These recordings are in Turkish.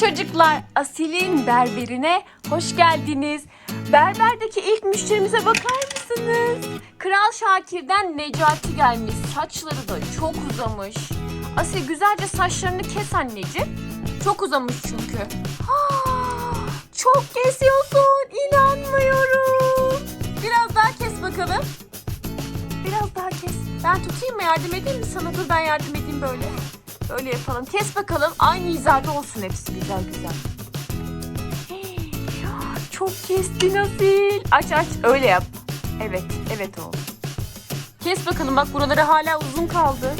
çocuklar, Asil'in berberine hoş geldiniz. Berberdeki ilk müşterimize bakar mısınız? Kral Şakir'den Necati gelmiş. Saçları da çok uzamış. Asil güzelce saçlarını kes anneciğim. Çok uzamış çünkü. Ah, çok kesiyorsun. İnanmıyorum. Biraz daha kes bakalım. Biraz daha kes. Ben tutayım mı? Yardım edeyim mi sana? Dur ben yardım edeyim böyle. Böyle yapalım. Kes bakalım. Aynı hizada olsun hepsi güzel güzel. Çok kestin Asil. Aç aç. Öyle yap. Evet. Evet oğlum. Kes bakalım. Bak buraları hala uzun kaldı.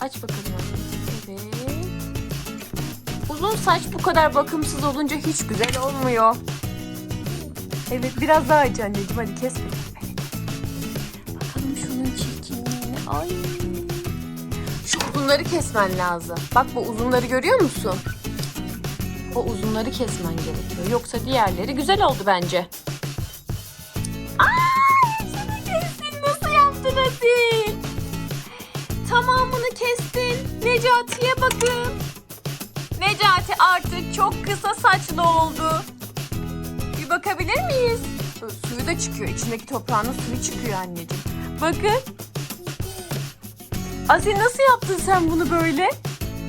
Aç bakalım. Evet. Uzun saç bu kadar bakımsız olunca hiç güzel olmuyor. Evet biraz daha aç anneciğim hadi kes bakalım. Ay. Şu uzunları kesmen lazım. Bak bu uzunları görüyor musun? O uzunları kesmen gerekiyor. Yoksa diğerleri güzel oldu bence. Ay kestin. Nasıl yaptın Asil? Tamamını kestin. Necati'ye bakın. Necati artık çok kısa saçlı oldu. Bir bakabilir miyiz? Suyu da çıkıyor. İçindeki toprağının suyu çıkıyor anneciğim. Bakın. Asil nasıl yaptın sen bunu böyle?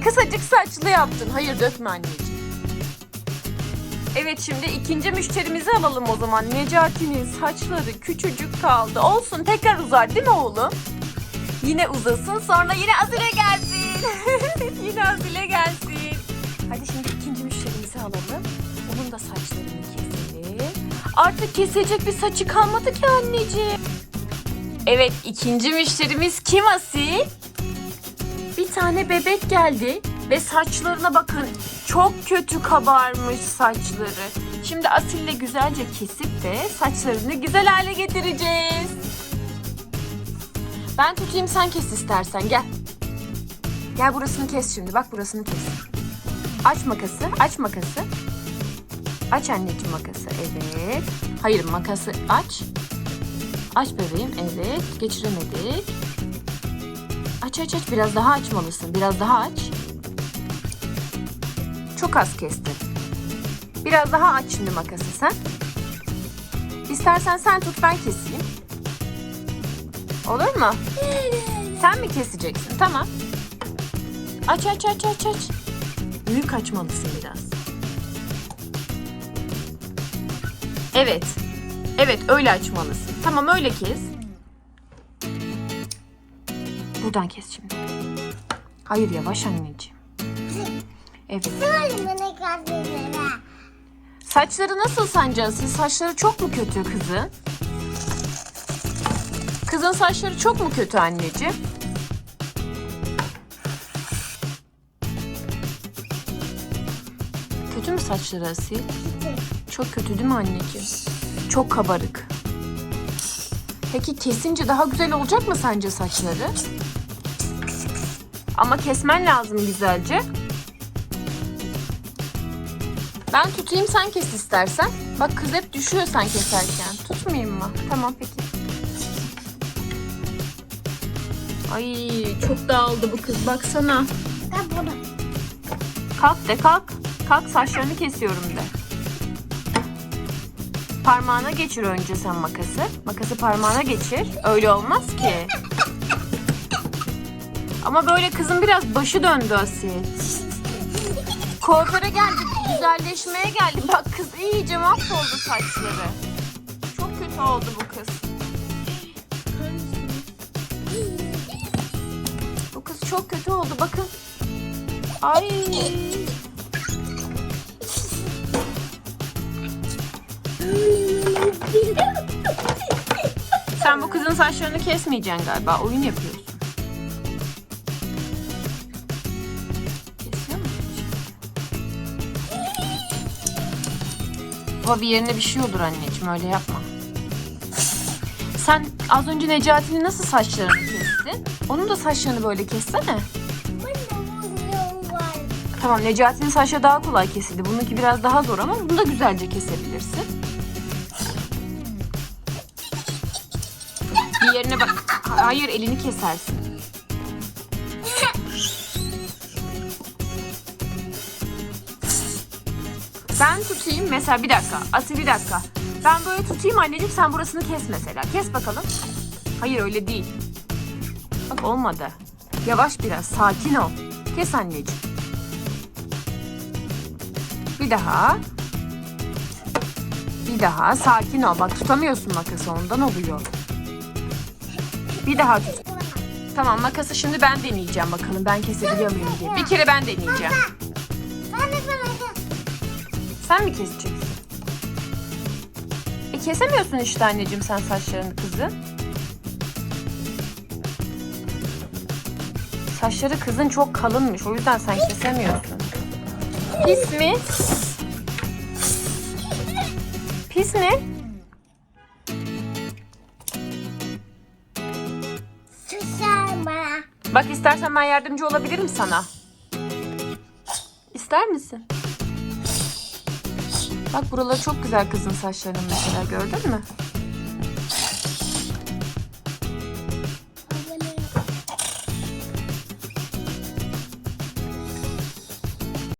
Kısacık saçlı yaptın. Hayır dökme anneciğim. Evet şimdi ikinci müşterimizi alalım o zaman. Necati'nin saçları küçücük kaldı. Olsun tekrar uzar değil mi oğlum? Yine uzasın sonra yine Azile gelsin. yine Azile gelsin. Hadi şimdi ikinci müşterimizi alalım. Onun da saçlarını keselim. Artık kesecek bir saçı kalmadı ki anneciğim. Evet ikinci müşterimiz kim Asil? Bir tane bebek geldi ve saçlarına bakın çok kötü kabarmış saçları. Şimdi Asil'le güzelce kesip de saçlarını güzel hale getireceğiz. Ben tutayım sen kes istersen gel. Gel burasını kes şimdi bak burasını kes. Aç makası aç makası. Aç anneciğim makası evet. Hayır makası aç. Aç bebeğim evet geçiremedik. Aç aç aç biraz daha açmalısın biraz daha aç. Çok az kestin. Biraz daha aç şimdi makası sen. İstersen sen tut ben keseyim. Olur mu? Sen mi keseceksin? Tamam. Aç aç aç aç aç. Büyük açmalısın biraz. Evet. Evet öyle açmalısın. Tamam öyle kes. Buradan kes şimdi. Hayır yavaş anneciğim. Evet. Saçları nasıl sence Asil? Saçları çok mu kötü kızın? Kızın saçları çok mu kötü anneciğim? Kötü mü saçları Asil? Çok kötü değil mi anneciğim? Çok kabarık. Peki kesince daha güzel olacak mı sence saçları? Ama kesmen lazım güzelce. Ben tutayım sen kes istersen. Bak kız hep düşüyor sen keserken. Tutmayayım mı? Tamam peki. Ay çok dağıldı bu kız baksana. Da bunu. Kalk de kalk. Kalk saçlarını kesiyorum de. Parmağına geçir önce sen makası. Makası parmağına geçir. Öyle olmaz ki. Ama böyle kızın biraz başı döndü Asil. Kuaföre geldik. Güzelleşmeye geldik. Bak kız iyice mahvoldu saçları. Çok kötü oldu bu kız. Bu kız çok kötü oldu bakın. Ay. Sen bu kızın saçlarını kesmeyeceksin galiba. Oyun yapıyorsun. Kesiyor bir yerine bir şey olur anneciğim öyle yapma. Sen az önce Necati'nin nasıl saçlarını kestin? Onun da saçlarını böyle kessene. Tamam Necati'nin saçları daha kolay kesildi. Bununki biraz daha zor ama bunu da güzelce kesebilirsin. yerine bak. Hayır elini kesersin. Ben tutayım mesela bir dakika. Asıl bir dakika. Ben böyle tutayım anneciğim sen burasını kes mesela. Kes bakalım. Hayır öyle değil. Bak olmadı. Yavaş biraz sakin ol. Kes anneciğim. Bir daha. Bir daha sakin ol. Bak tutamıyorsun makası ondan oluyor. Bir daha tut. Tamam makası şimdi ben deneyeceğim bakalım ben kesebiliyor muyum diye. Bir kere ben deneyeceğim. Sen mi keseceksin? E kesemiyorsun işte anneciğim sen saçlarını kızın. Saçları kızın çok kalınmış o yüzden sen kesemiyorsun. Pis mi? Pis mi? Bak istersen ben yardımcı olabilirim sana. İster misin? Bak buraları çok güzel kızın saçlarının mesela gördün mü?